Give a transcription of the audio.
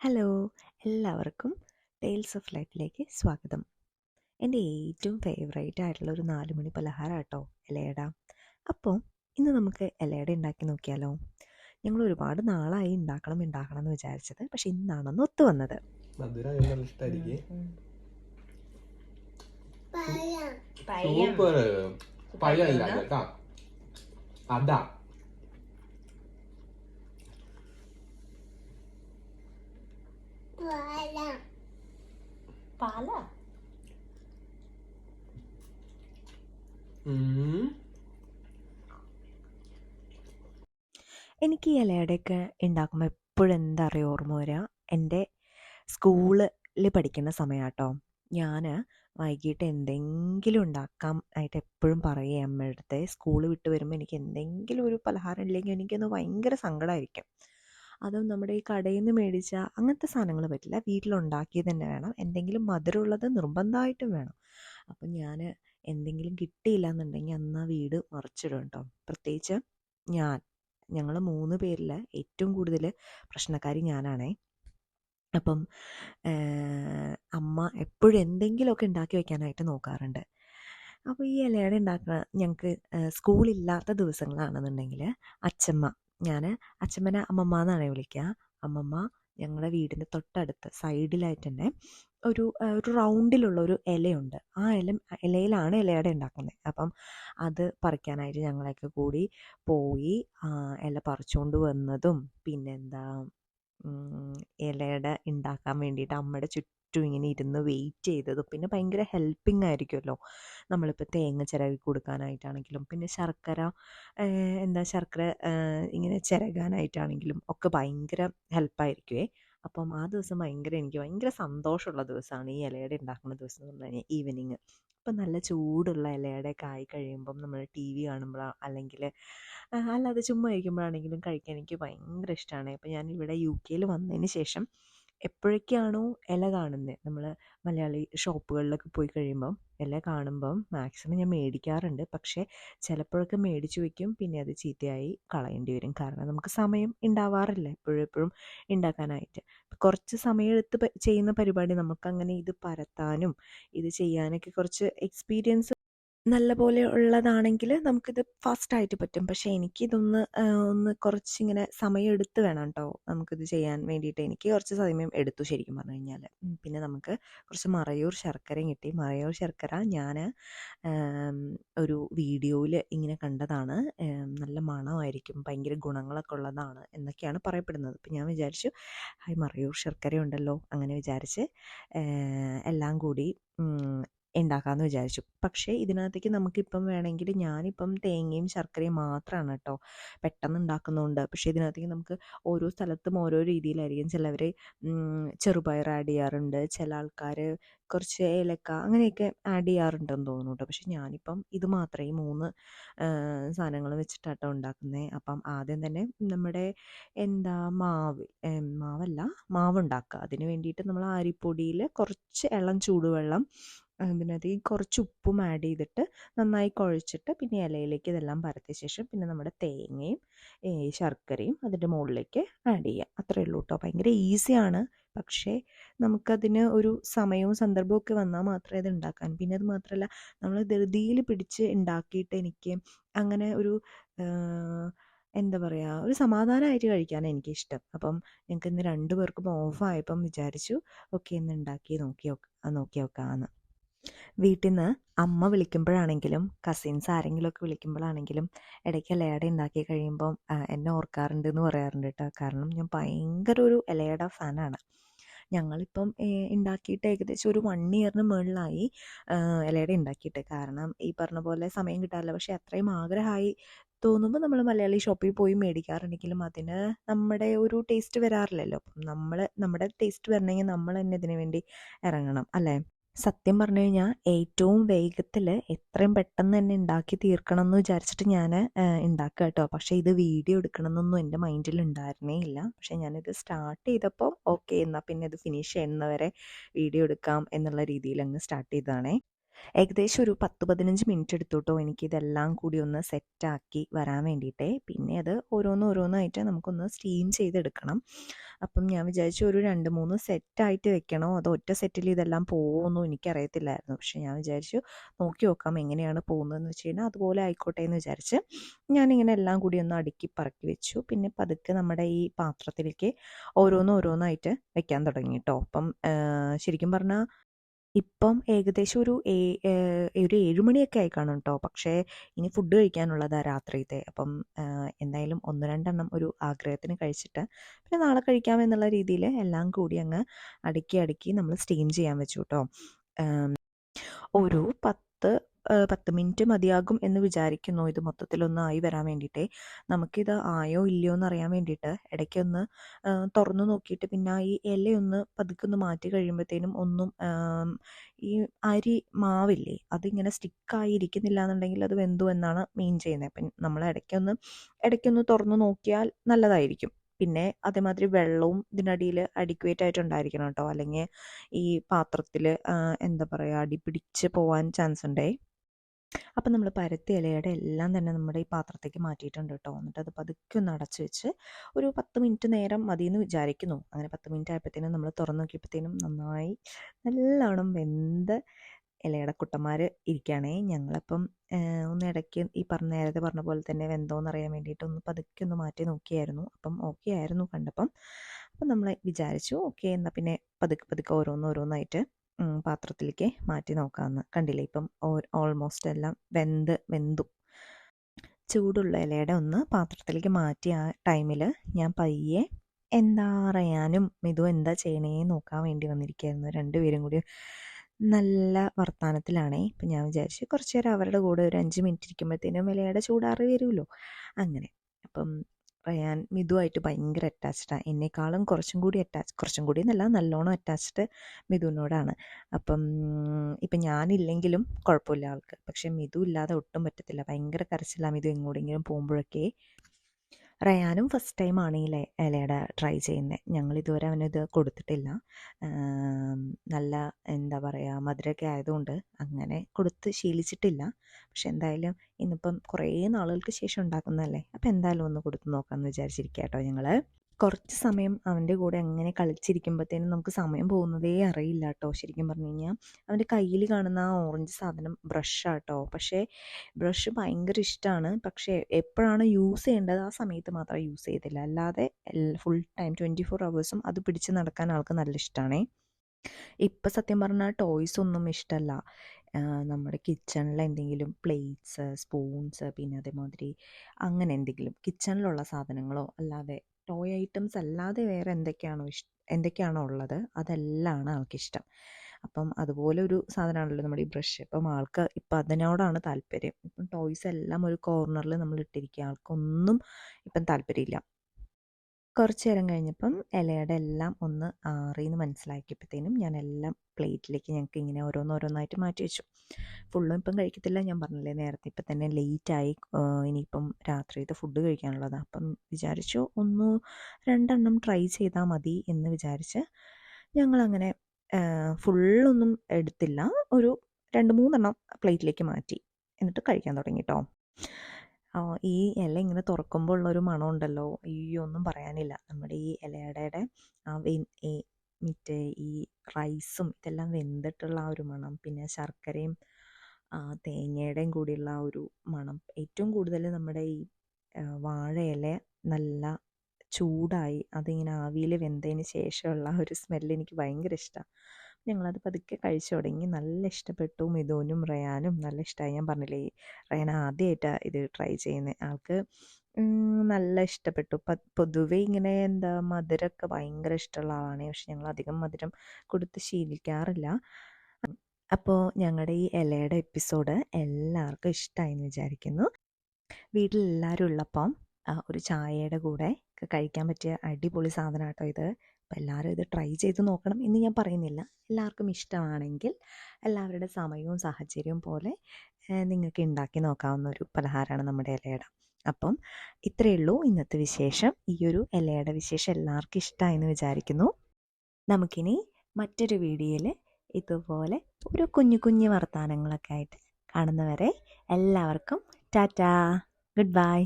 Hello എല്ലാവർക്കും tales of ലൈഫിലേക്ക് സ്വാഗതം. എന്റെ ഏറ്റവും ഫേവറേറ്റ് ആയിട്ടുള്ള ഒരു നാല് മണി പലഹാരം കേട്ടോ ഇലയട അപ്പോൾ ഇന്ന് നമുക്ക് ഇലയട ഉണ്ടാക്കി നോക്കിയാലോ? ഞങ്ങൾ ഒരുപാട് നാളായി ഉണ്ടാക്കണം ഉണ്ടാക്കണം എന്ന് വിചാരിച്ചത്. പക്ഷെ ഇന്നാണെന്ന് ഒത്തു വന്നത്. അതാ. പാല. ഉം. എനിക്ക് ഈ ഇലയുടെയൊക്കെ ഉണ്ടാക്കുമ്പോൾ എപ്പോഴും എന്താ അറിയോ ഓർമ്മ വരിക എന്റെ സ്കൂളിൽ പഠിക്കുന്ന സമയമാട്ടോ ഞാൻ വൈകിട്ട് എന്തെങ്കിലും ഉണ്ടാക്കാം ആയിട്ട് എപ്പോഴും പറയുക അമ്മയുടെ അടുത്ത് സ്കൂൾ വിട്ട് വരുമ്പോൾ എനിക്ക് എന്തെങ്കിലും ഒരു പലഹാരം ഇല്ലെങ്കിൽ എനിക്കൊന്ന് ഭയങ്കര സങ്കടമായിരിക്കും അതും നമ്മുടെ ഈ കടയിൽ നിന്ന് മേടിച്ച അങ്ങനത്തെ സാധനങ്ങൾ പറ്റില്ല. വീട്ടിലുണ്ടാക്കി തന്നെ വേണം. എന്തെങ്കിലും മധുരമുള്ളത് നിർബന്ധമായിട്ടും വേണം. അപ്പം ഞാൻ എന്തെങ്കിലും കിട്ടിയില്ല എന്നുണ്ടെങ്കിൽ അന്ന് ആ വീട് മറിച്ചിടും കേട്ടോ. പ്രത്യേകിച്ച് ഞാൻ ഞങ്ങൾ മൂന്ന് പേരിൽ ഏറ്റവും കൂടുതൽ പ്രശ്നക്കാരി ഞാനാണേ. അപ്പം അമ്മ എപ്പോഴും എന്തെങ്കിലുമൊക്കെ ഉണ്ടാക്കി വയ്ക്കാനായിട്ട് നോക്കാറുണ്ട്. അപ്പോൾ ഈ ഇലയുടെ ഉണ്ടാക്കുന്ന ഞങ്ങൾക്ക് സ്കൂളില്ലാത്ത ദിവസങ്ങളാണെന്നുണ്ടെങ്കിൽ അച്ചമ്മ ഞാൻ അച്ഛമ്മനെ അമ്മമ്മ എന്നാണ് വിളിക്കുക അമ്മമ്മ ഞങ്ങളുടെ വീടിന്റെ തൊട്ടടുത്ത് സൈഡിലായിട്ട് തന്നെ ഒരു ഒരു റൗണ്ടിലുള്ള ഒരു ഇലയുണ്ട് ആ ഇല ഇലയിലാണ് ഇലയുടെ ഉണ്ടാക്കുന്നത് അപ്പം അത് പറിക്കാനായിട്ട് ഞങ്ങളൊക്കെ കൂടി പോയി ഇല പറിച്ചുകൊണ്ട് വന്നതും പിന്നെന്താ ഇലയട ഉണ്ടാക്കാൻ വേണ്ടിയിട്ട് അമ്മയുടെ ചുറ്റും ഇങ്ങനെ ഇരുന്ന് വെയിറ്റ് ചെയ്തത് പിന്നെ ഭയങ്കര ഹെൽപ്പിംഗ് ആയിരിക്കുമല്ലോ. നമ്മളിപ്പോൾ തേങ്ങ ചിരകി കൊടുക്കാനായിട്ടാണെങ്കിലും പിന്നെ ശർക്കര എന്താ ശർക്കര ഇങ്ങനെ ചിരകാനായിട്ടാണെങ്കിലും ഒക്കെ ഭയങ്കര ഹെൽപ്പായിരിക്കുമേ അപ്പം ആ ദിവസം ഭയങ്കര എനിക്ക് ഭയങ്കര സന്തോഷമുള്ള ദിവസമാണ് ഈ ഇലയുടെ ഉണ്ടാക്കുന്ന ദിവസം എന്ന് പറഞ്ഞു കഴിഞ്ഞാൽ ഈവനിങ് അപ്പം നല്ല ചൂടുള്ള ഇലയടയൊക്കെ ആയി കഴിയുമ്പം നമ്മൾ ടി വി കാണുമ്പോൾ അല്ലെങ്കിൽ അല്ലാതെ ചുമ്മാ ഇരിക്കുമ്പോഴാണെങ്കിലും കഴിക്കാൻ എനിക്ക് ഭയങ്കര ഇഷ്ടമാണ്. അപ്പം ഞാൻ ഇവിടെ യു കെയിൽ വന്നതിന് ശേഷം എപ്പോഴൊക്കെയാണോ ഇല കാണുന്നത് നമ്മൾ മലയാളി ഷോപ്പുകളിലൊക്കെ പോയി കഴിയുമ്പം ഇല കാണുമ്പം മാക്സിമം ഞാൻ മേടിക്കാറുണ്ട്. പക്ഷേ ചിലപ്പോഴൊക്കെ മേടിച്ച് വയ്ക്കും പിന്നെ അത് ചീത്തയായി കളയേണ്ടി വരും. കാരണം നമുക്ക് സമയം ഉണ്ടാവാറില്ല. എപ്പോഴും എപ്പോഴും ഉണ്ടാക്കാനായിട്ട്. കുറച്ച് സമയമെടുത്ത് ചെയ്യുന്ന പരിപാടി നമുക്കങ്ങനെ ഇത് പരത്താനും ഇത് ചെയ്യാനൊക്കെ കുറച്ച് എക്സ്പീരിയൻസ് നല്ല പോലെ ഉള്ളതാണെങ്കിൽ നമുക്കിത് ഫാസ്റ്റായിട്ട് പറ്റും. പക്ഷേ എനിക്കിതൊന്ന് ഒന്ന് കുറച്ചിങ്ങനെ സമയം എടുത്ത് വേണം കേട്ടോ നമുക്കിത് ചെയ്യാൻ വേണ്ടിയിട്ട്. എനിക്ക് കുറച്ച് സമയം എടുത്തു ശരിക്കും പറഞ്ഞു കഴിഞ്ഞാൽ. പിന്നെ നമുക്ക് കുറച്ച് മറയൂർ ശർക്കരയും കിട്ടി. മറയൂർ ശർക്കര ഞാൻ ഒരു വീഡിയോയിൽ ഇങ്ങനെ കണ്ടതാണ്. നല്ല മണമായിരിക്കും. ഭയങ്കര ഗുണങ്ങളൊക്കെ ഉള്ളതാണ് എന്നൊക്കെയാണ് പറയപ്പെടുന്നത്. അപ്പം ഞാൻ വിചാരിച്ചു ഹായ് മറയൂർ ശർക്കര ഉണ്ടല്ലോ അങ്ങനെ വിചാരിച്ച് എല്ലാം കൂടി ഉണ്ടാക്കാമെന്ന് വിചാരിച്ചു. പക്ഷേ ഇതിനകത്തേക്ക് നമുക്കിപ്പം വേണമെങ്കിൽ ഞാനിപ്പം തേങ്ങയും ശർക്കരയും മാത്രമാണ് കേട്ടോ പെട്ടെന്ന് ഉണ്ടാക്കുന്നതുകൊണ്ട് പക്ഷേ ഇതിനകത്തേക്ക് നമുക്ക് ഓരോ സ്ഥലത്തും ഓരോ രീതിയിലായിരിക്കും. ചിലവർ ചെറുപയർ ആഡ് ചെയ്യാറുണ്ട്. ചില ആൾക്കാർ കുറച്ച് ഏലക്ക അങ്ങനെയൊക്കെ ആഡ് ചെയ്യാറുണ്ടെന്ന് തോന്നുന്നു കേട്ടോ. പക്ഷേ ഞാനിപ്പം ഇത് മാത്രമേ മൂന്ന് സാധനങ്ങൾ വെച്ചിട്ടാട്ടോ ഉണ്ടാക്കുന്നത് അപ്പം ആദ്യം തന്നെ നമ്മുടെ എന്താ മാവ് മാവല്ല മാവ് ഉണ്ടാക്കുക അതിന് വേണ്ടിയിട്ട് നമ്മൾ അരിപ്പൊടിയിൽ കുറച്ച് ഇളം ചൂടുവെള്ളം അതിനകത്തേക്ക് കുറച്ച് ഉപ്പും ആഡ് ചെയ്തിട്ട് നന്നായി കുഴച്ചിട്ട് പിന്നെ ഇലയിലേക്ക് ഇതെല്ലാം പരത്തിയ ശേഷം പിന്നെ നമ്മുടെ തേങ്ങയും ഈ ശർക്കരയും അതിന്റെ മുകളിലേക്ക് ആഡ് ചെയ്യുക അത്രയേ ഉള്ളൂ കേട്ടോ ഭയങ്കര ഈസിയാണ് പക്ഷേ നമുക്കതിന് ഒരു സമയവും സന്ദർഭവും ഒക്കെ വന്നാൽ മാത്രമേ അത് ഉണ്ടാക്കാൻ. പിന്നെ അത് മാത്രമല്ല നമ്മൾ ധൃതിയിൽ പിടിച്ച് ഉണ്ടാക്കിയിട്ട് എനിക്ക് അങ്ങനെ ഒരു എന്താ പറയുക ഒരു സമാധാനമായിട്ട് കഴിക്കാനാണ് എനിക്കിഷ്ടം. അപ്പം ഞങ്ങൾക്ക് ഇന്ന് രണ്ടു പേർക്കും ഓഫായപ്പം വിചാരിച്ചു ഓക്കെ ഇന്ന് ഉണ്ടാക്കി നോക്കി നോക്ക നോക്കി നോക്കാമെന്ന് വീട്ടിൽ നിന്ന് അമ്മ വിളിക്കുമ്പോഴാണെങ്കിലും കസിൻസ് ആരെങ്കിലുമൊക്കെ വിളിക്കുമ്പോഴാണെങ്കിലും ഇടയ്ക്ക് ഇലയട ഉണ്ടാക്കി കഴിയുമ്പം എന്നെ ഓർക്കാറുണ്ട് എന്ന് പറയാറുണ്ട് കേട്ടോ കാരണം ഞാൻ ഭയങ്കര ഒരു ഇലയട ഫാനാണ് ഞങ്ങളിപ്പം ഉണ്ടാക്കിയിട്ട് ഏകദേശം ഒരു വൺ ഇയറിന് മുകളിലായി ആ, ഇലയട ഉണ്ടാക്കിയിട്ട് കാരണം ഈ പറഞ്ഞ പോലെ സമയം കിട്ടാറില്ല. പക്ഷേ അത്രയും ആഗ്രഹമായി തോന്നുമ്പോൾ നമ്മൾ മലയാളി ഷോപ്പിൽ പോയി മേടിക്കാറുണ്ടെങ്കിലും അതിന് നമ്മുടെ ഒരു ടേസ്റ്റ് വരാറില്ലല്ലോ. അപ്പം നമ്മൾ നമ്മുടെ ടേസ്റ്റ് വരണമെങ്കിൽ നമ്മൾ തന്നെ ഇതിനു വേണ്ടി ഇറങ്ങണം അല്ലേ? സത്യം പറഞ്ഞു കഴിഞ്ഞാൽ ഏറ്റവും വേഗത്തിൽ എത്രയും പെട്ടെന്ന് തന്നെ ഉണ്ടാക്കി തീർക്കണം എന്ന് വിചാരിച്ചിട്ട് ഞാൻ ഉണ്ടാക്കുക കേട്ടോ പക്ഷേ ഇത് വീഡിയോ എടുക്കണം എന്നൊന്നും എന്റെ മൈൻഡിൽ ഉണ്ടായിരുന്നേ ഇല്ല. പക്ഷേ ഞാനിത് സ്റ്റാർട്ട് ചെയ്തപ്പോൾ ഓക്കെ എന്നാൽ പിന്നെ ഇത് ഫിനിഷ് ചെയ്യുന്നവരെ വീഡിയോ എടുക്കാം എന്നുള്ള രീതിയിൽ അങ്ങ് സ്റ്റാർട്ട് ചെയ്തതാണേ. ഏകദേശം ഒരു പത്ത് പതിനഞ്ച് മിനിറ്റ് എടുത്തു കേട്ടോ എനിക്കിതെല്ലാം കൂടി ഒന്ന് സെറ്റാക്കി വരാൻ വേണ്ടിയിട്ടേ. പിന്നെ അത് ഓരോന്ന് ഓരോന്നായിട്ട് നമുക്കൊന്ന് സ്റ്റീം ചെയ്തെടുക്കണം. അപ്പം ഞാൻ വിചാരിച്ചു ഒരു രണ്ട് മൂന്ന് സെറ്റായിട്ട് വെക്കണോ? അതോ ഒറ്റ സെറ്റിൽ ഇതെല്ലാം പോകുമെന്നോ എനിക്കറിയത്തില്ലായിരുന്നു. പക്ഷെ ഞാൻ വിചാരിച്ചു നോക്കി നോക്കാം എങ്ങനെയാണ് പോകുന്നതെന്ന് വെച്ച് കഴിഞ്ഞാൽ അതുപോലെ ആയിക്കോട്ടെ എന്ന് വിചാരിച്ച് ഞാനിങ്ങനെ എല്ലാം കൂടി ഒന്ന് അടുക്കി പറക്കി വെച്ചു. പിന്നെ പതുക്കെ നമ്മുടെ ഈ പാത്രത്തിലേക്ക് ഓരോന്ന് ഓരോന്നായിട്ട് വെക്കാൻ തുടങ്ങി കേട്ടോ. അപ്പം ശരിക്കും പറഞ്ഞാൽ ഇപ്പം ഏകദേശം ഒരു ഒരു ഏ- ഒരു ഏഴുമണിയൊക്കെ ആയി കാണും കേട്ടോ പക്ഷേ ഇനി ഫുഡ് കഴിക്കാനുള്ളതാ രാത്രിയത്തെ അപ്പം എന്തായാലും ഒന്ന് രണ്ടെണ്ണം ഒരു ആഗ്രഹത്തിന് കഴിച്ചിട്ട് പിന്നെ നാളെ കഴിക്കാമെന്നുള്ള രീതിയിൽ എല്ലാം കൂടി അങ്ങ് അടുക്കി അടുക്കി നമ്മൾ സ്റ്റീം ചെയ്യാൻ വെച്ചു കേട്ടോ ഒരു പത്ത് പത്ത് മിനിറ്റ് മതിയാകും എന്ന് വിചാരിക്കുന്നു. ഇത് മൊത്തത്തിലൊന്ന് ആയി വരാൻ വേണ്ടിയിട്ടേ. നമുക്കിത് ആയോ ഇല്ലയോ എന്ന് അറിയാൻ വേണ്ടിയിട്ട് ഇടയ്ക്കൊന്ന് തുറന്നു നോക്കിയിട്ട് പിന്നെ ഈ ഇലയൊന്ന് പതുക്കെ ഒന്ന് മാറ്റി കഴിയുമ്പോഴത്തേനും ഒന്നും ഈ അരി മാവില്ലേ അതിങ്ങനെ സ്റ്റിക്കായിരിക്കുന്നില്ല എന്നുണ്ടെങ്കിൽ അത് വെന്തു എന്നാണ് മീൻ ചെയ്യുന്നത്. അപ്പം നമ്മൾ ഇടയ്ക്കൊന്ന് ഇടയ്ക്കൊന്ന് തുറന്നു നോക്കിയാൽ നല്ലതായിരിക്കും. പിന്നെ അതേമാതിരി വെള്ളവും ഇതിനടിയിൽ അഡിക്വേറ്റ് ആയിട്ടുണ്ടായിരിക്കണം കേട്ടോ. അല്ലെങ്കിൽ ഈ പാത്രത്തിൽ എന്താ പറയുക അടി പിടിച്ച് പോവാൻ ചാൻസ് ഉണ്ടേ. അപ്പം നമ്മൾ പരത്തി ഇലയുടെ എല്ലാം തന്നെ നമ്മുടെ ഈ പാത്രത്തേക്ക് മാറ്റിയിട്ടുണ്ട് കേട്ടോ. എന്നിട്ട് അത് പതുക്കെ ഒന്ന് അടച്ചു വെച്ച് ഒരു പത്ത് മിനിറ്റ് നേരം മതി എന്ന് വിചാരിക്കുന്നു. അങ്ങനെ പത്ത് മിനിറ്റ് ആയപ്പോഴത്തേനും നമ്മൾ തുറന്നു നോക്കിയപ്പോഴത്തേനും നന്നായി നല്ലോണം വെന്ത് ഇലയുടെ കുട്ടന്മാർ ഇരിക്കുകയാണേ ഞങ്ങളപ്പം ഒന്ന് ഇടയ്ക്ക് ഈ പറഞ്ഞ നേരത്തെ പറഞ്ഞ പോലെ തന്നെ വെന്തോന്ന് അറിയാൻ വേണ്ടിയിട്ട് ഒന്ന് പതുക്കെ ഒന്ന് മാറ്റി നോക്കിയായിരുന്നു. അപ്പം ഓക്കെ ആയിരുന്നു കണ്ടപ്പം. അപ്പം നമ്മൾ വിചാരിച്ചു ഓക്കെ എന്നാൽ പിന്നെ പതുക്കെ പതുക്കെ ഓരോന്ന് ഓരോന്നായിട്ട് ഉം, പാത്രത്തിലേക്ക് മാറ്റി നോക്കാമെന്ന് കണ്ടില്ലേ? ഇപ്പം ഓൾമോസ്റ്റ് എല്ലാം വെന്ത് വെന്തു. ചൂടുള്ള ഇലയുടെ ഒന്ന് പാത്രത്തിലേക്ക് മാറ്റി ആ ടൈമിൽ ഞാൻ പയ്യെ എന്താ അറിയാനും മിതു എന്താ ചെയ്യണേ? നോക്കാൻ വേണ്ടി വന്നിരിക്കുകയായിരുന്നു രണ്ടുപേരും കൂടി നല്ല വർത്തമാനത്തിലാണേ ഇപ്പം ഞാൻ വിചാരിച്ചു കുറച്ച് നേരം അവരുടെ കൂടെ ഒരു അഞ്ച് മിനിറ്റ് ഇരിക്കുമ്പോഴത്തേനും ഇലയുടെ ചൂടാറി വരുമല്ലോ. അങ്ങനെ. അപ്പം റയാൻ മിതുവായിട്ട് ഭയങ്കര അറ്റാച്ച്ഡാണ് എന്നെക്കാളും കുറച്ചും കൂടി അറ്റാച്ച് കുറച്ചും കൂടി എന്നല്ല നല്ലോണം അറ്റാച്ച്ഡ് മിഥുവിനോടാണ്. അപ്പം ഇപ്പം ഞാനില്ലെങ്കിലും കുഴപ്പമില്ല ആൾക്ക്. പക്ഷേ മിതു ഇല്ലാതെ ഒട്ടും പറ്റത്തില്ല. ഭയങ്കര കരച്ചിലാണ് മിതു എങ്ങോട്ടെങ്കിലും പോകുമ്പോഴൊക്കെ. റയാനും ഫസ്റ്റ് ടൈമാണ് ഈ ഇലയുടെ ട്രൈ ചെയ്യുന്നത് ഞങ്ങൾ ഇതുവരെ അവനിത് കൊടുത്തിട്ടില്ല. നല്ല എന്താ പറയുക മധുരമൊക്കെ ആയതുകൊണ്ട് അങ്ങനെ കൊടുത്ത് ശീലിച്ചിട്ടില്ല. പക്ഷെ എന്തായാലും ഇന്നിപ്പം കുറേ നാളുകൾക്ക് ശേഷം ഉണ്ടാക്കുന്നതല്ലേ? അപ്പം എന്തായാലും ഒന്ന് കൊടുത്ത് നോക്കാമെന്ന് വിചാരിച്ചിരിക്കുക കേട്ടോ ഞങ്ങൾ കുറച്ച് സമയം അവന്റെ കൂടെ അങ്ങനെ കളിച്ചിരിക്കുമ്പോഴത്തേനും നമുക്ക് സമയം പോകുന്നതേ അറിയില്ല കേട്ടോ ശരിക്കും പറഞ്ഞു കഴിഞ്ഞാൽ അവന്റെ കയ്യിൽ കാണുന്ന ആ ഓറഞ്ച് സാധനം ബ്രഷാട്ടോ പക്ഷേ ബ്രഷ് ഭയങ്കര ഇഷ്ടമാണ് പക്ഷേ എപ്പോഴാണ് യൂസ് ചെയ്യേണ്ടത് ആ സമയത്ത് മാത്രം യൂസ് ചെയ്തില്ല. അല്ലാതെ ഫുൾ ടൈം ട്വന്റി ഫോർ അവേഴ്സും അത് പിടിച്ച് നടക്കാൻ ആൾക്ക് നല്ല ഇഷ്ടമാണേ ഇപ്പം സത്യം പറഞ്ഞാൽ ടോയ്സ് ഒന്നും ഇഷ്ടമല്ല നമ്മുടെ കിച്ചണിൽ എന്തെങ്കിലും പ്ലേറ്റ്സ് സ്പൂൺസ് പിന്നെ അതേമാതിരി അങ്ങനെ എന്തെങ്കിലും കിച്ചണിലുള്ള സാധനങ്ങളോ അല്ലാതെ ടോയ് ഐറ്റംസ് അല്ലാതെ വേറെ എന്തൊക്കെയാണോ ഇഷ് എന്തൊക്കെയാണോ ഉള്ളത്? അതെല്ലാമാണ് ആൾക്കിഷ്ടം. അപ്പം അതുപോലെ ഒരു സാധനമാണല്ലോ നമ്മുടെ ഈ ബ്രഷ്. അപ്പം ആൾക്ക് ഇപ്പം അതിനോടാണ് താല്പര്യം. ഇപ്പം ടോയ്സ് എല്ലാം ഒരു കോർണറിൽ നമ്മൾ ഇട്ടിരിക്കുക. ആൾക്കൊന്നും ഇപ്പം താല്പര്യമില്ല. കുറച്ച് നേരം കഴിഞ്ഞപ്പം ഇലയുടെ എല്ലാം ഒന്ന് ആറിയെന്ന് മനസ്സിലാക്കിയപ്പോഴത്തേനും ഞാൻ എല്ലാം പ്ലേറ്റിലേക്ക് ഞങ്ങൾക്ക് ഇങ്ങനെ ഓരോന്നോരോന്നായിട്ട് മാറ്റി വെച്ചു. ഫുള്ളും ഇപ്പം കഴിക്കത്തില്ല ഞാൻ പറഞ്ഞില്ലേ നേരത്തെ ഇപ്പം തന്നെ ലേറ്റായി ഇനിയിപ്പം രാത്രിയിലത്തെ ഫുഡ് കഴിക്കാനുള്ളതാണ് അപ്പം വിചാരിച്ചു ഒന്ന് രണ്ടെണ്ണം ട്രൈ ചെയ്താൽ മതി എന്ന് വിചാരിച്ച് ഞങ്ങളങ്ങനെ ഫുള്ളൊന്നും എടുത്തില്ല. ഒരു രണ്ട് മൂന്നെണ്ണം പ്ലേറ്റിലേക്ക് മാറ്റി. എന്നിട്ട് കഴിക്കാൻ തുടങ്ങി കേട്ടോ ഈ ഇല ഇങ്ങനെ തുറക്കുമ്പോൾ ഉള്ളൊരു മണം ഉണ്ടല്ലോ അയ്യോ ഒന്നും പറയാനില്ല. നമ്മുടെ ഈ ഇലയുടെ ആ മറ്റേ ഈ റൈസും ഇതെല്ലാം വെന്തിട്ടുള്ള ആ ഒരു മണം പിന്നെ ശർക്കരയും തേങ്ങയുടെയും കൂടിയുള്ള ആ ഒരു മണം. ഏറ്റവും കൂടുതൽ നമ്മുടെ ഈ വാഴ വാഴയില നല്ല ചൂടായി അതിങ്ങനെ ആവിയിൽ വെന്തതിന് ശേഷമുള്ള ആ ഒരു സ്മെല്ല് എനിക്ക് ഭയങ്കര ഇഷ്ടമാണ് ഞങ്ങളത് പതുക്കെ കഴിച്ചു തുടങ്ങി. നല്ല ഇഷ്ടപ്പെട്ടു മിഥുനും റയാനും. നല്ല ഇഷ്ടമായി ഞാൻ പറഞ്ഞില്ലേ റയൻ ആദ്യമായിട്ടാണ് ഇത് ട്രൈ ചെയ്യുന്നത് ആൾക്ക് നല്ല ഇഷ്ടപ്പെട്ടു. പൊതുവേ ഇങ്ങനെ എന്താ മധുരമൊക്കെ ഭയങ്കര ഇഷ്ടമുള്ള ആളാണ്. പക്ഷെ ഞങ്ങൾ അധികം മധുരം കൊടുത്ത് ശീലിക്കാറില്ല. അപ്പോൾ ഞങ്ങളുടെ ഈ ഇലയുടെ എപ്പിസോഡ് എല്ലാവർക്കും ഇഷ്ടമായി എന്ന് വിചാരിക്കുന്നു. വീട്ടിലെല്ലാവരും ഉള്ളപ്പം ഒരു ചായയുടെ കൂടെ കഴിക്കാൻ പറ്റിയ അടിപൊളി സാധനമാട്ടോ ഇത്. അപ്പോൾ എല്ലാവരും ഇത് ട്രൈ ചെയ്ത് നോക്കണം എന്ന് ഞാൻ പറയുന്നില്ല. എല്ലാവർക്കും ഇഷ്ടമാണെങ്കിൽ എല്ലാവരുടെ സമയവും സാഹചര്യവും പോലെ നിങ്ങൾക്ക് ഉണ്ടാക്കി നോക്കാവുന്ന ഒരു പലഹാരമാണ് നമ്മുടെ ഇലയുടെ. അപ്പം ഇത്രയേ ഉള്ളൂ ഇന്നത്തെ വിശേഷം. ഈ ഒരു ഇലയുടെ വിശേഷം എല്ലാവർക്കും ഇഷ്ടമായെന്ന് വിചാരിക്കുന്നു. നമുക്കിനി മറ്റൊരു വീഡിയോയിൽ ഇതുപോലെ ഒരു കുഞ്ഞു കുഞ്ഞു വർത്തമാനങ്ങളൊക്കെ ആയിട്ട് കാണുന്നവരെ എല്ലാവർക്കും ടാറ്റാ. Good bye.